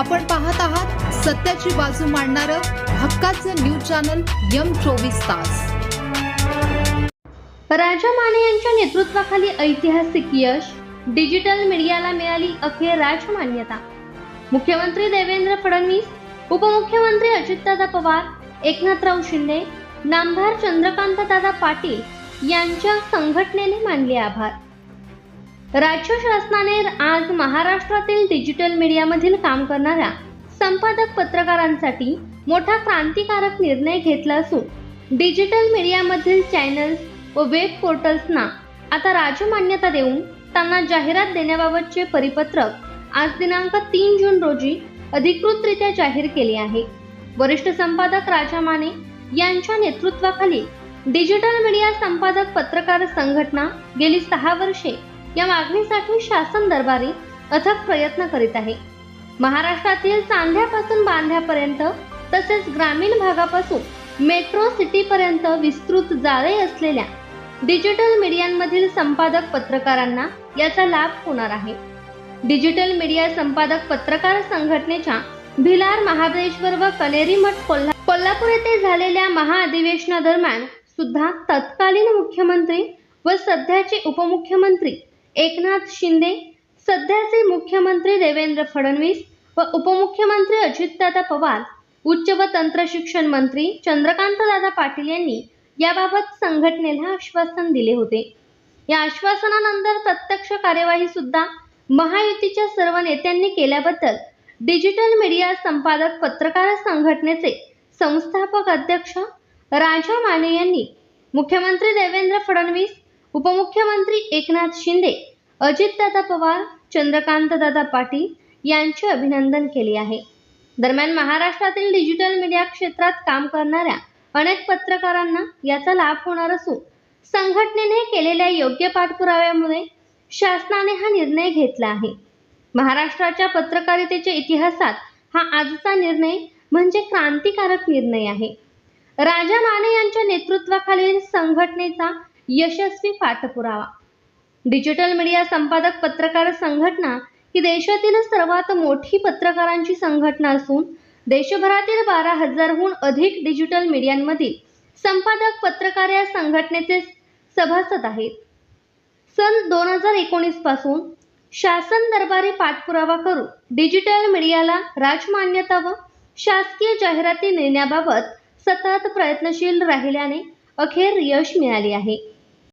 आपण पाहत आहात सत्याची बाजू मांडणारं हक्काचं न्यूज चॅनल यम चोवीस तास. राजा माने यांच्या नेतृत्वाखाली ऐतिहासिक यश डिजिटल मीडियाला मिळाली अखेर राजमान्यता. मुख्यमंत्री देवेंद्र फडणवीस उपमुख्यमंत्री अजितदादा पवार एकनाथराव शिंदे नामदार चंद्रकांतदादा पाटील यांच्या संघटनेने मानले आभार. राज्य शासनाने आज महाराष्ट्रातील डिजिटल मीडियामधील काम करणाऱ्या संपादक पत्रकारांसाठी मोठा क्रांतिकारक निर्णय घेतला असून डिजिटल मीडियामधील चॅनल्स व वेब पोर्टल्सना आता राजमान्यता देऊन त्यांना जाहिरात देण्याबाबतचे परिपत्रक आज दिनांक तीन जून रोजी अधिकृतरित्या जाहीर केले आहे. वरिष्ठ संपादक राजा माने यांच्या नेतृत्वाखाली डिजिटल मीडिया संपादक पत्रकार संघटना गेली सहा वर्षे या मागणीसाठी शासन दरबारी अथक प्रयत्न करीत आहे. महाराष्ट्रातील चांद्यापासून बांध्यापर्यंत तसेच ग्रामीण भागापासून मेट्रो सिटीपर्यंत विस्तृत जाळे असलेल्या डिजिटल मीडियांमधील संपादक पत्रकारांना याचा लाभ होणार आहे. डिजिटल मीडिया संपादक पत्रकार संघटनेच्या भिलार महाबळेश्वर व कनेरी मठ कोल्हा कोल्हापूर येथे झालेल्या महाअधिवेशनादरम्यान सुद्धा तत्कालीन मुख्यमंत्री व सध्याचे उपमुख्यमंत्री एकनाथ शिंदे सध्याचे मुख्यमंत्री देवेंद्र फडणवीस व उपमुख्यमंत्री अजितदादा पवार उच्च व तंत्र शिक्षण मंत्री चंद्रकांतदादा पाटील यांनी याबाबत संघटनेला आश्वासन दिले होते. या आश्वासनानंतर प्रत्यक्ष कार्यवाही सुद्धा महायुतीच्या सर्व नेत्यांनी केल्याबद्दल डिजिटल मीडिया संपादक पत्रकार संघटनेचे संस्थापक अध्यक्ष राजा माने यांनी मुख्यमंत्री देवेंद्र फडणवीस उपमुख्यमंत्री एकनाथ शिंदे अजितदादा पवार चंद्रकांतदादा पाटील यांचे अभिनंदन केले आहे. दरम्यान महाराष्ट्रातील डिजिटल मीडिया क्षेत्रात काम करणाऱ्या अनेक पत्रकारांना याचा लाभ होणार असून संघटनेने केलेल्या योग्य पाठपुराव्यामुळे शासनाने हा निर्णय घेतला आहे. महाराष्ट्राच्या पत्रकारितेच्या इतिहासात हा आजचा निर्णय म्हणजे क्रांतिकारक निर्णय आहे. राजा माने यांच्या नेतृत्वाखालील संघटनेचा यशस्वी पाठपुरावा. डिजिटल मीडिया संपादक पत्रकार संघटना ही देशातील सर्वात मोठी पत्रकारांची संघटना असून देशभरातील बारा हजारहून अधिक डिजिटल मीडियांमधील संपादक पत्रकार या संघटनेचे सभासद आहेत. सन दोन हजार एकोणीसपासून शासन दरबारी पाठपुरावा करून डिजिटल मीडियाला राजमान्यता व शासकीय जाहिराती नेण्याबाबत सतत प्रयत्नशील राहिल्याने अखेर यश मिळाले आहे.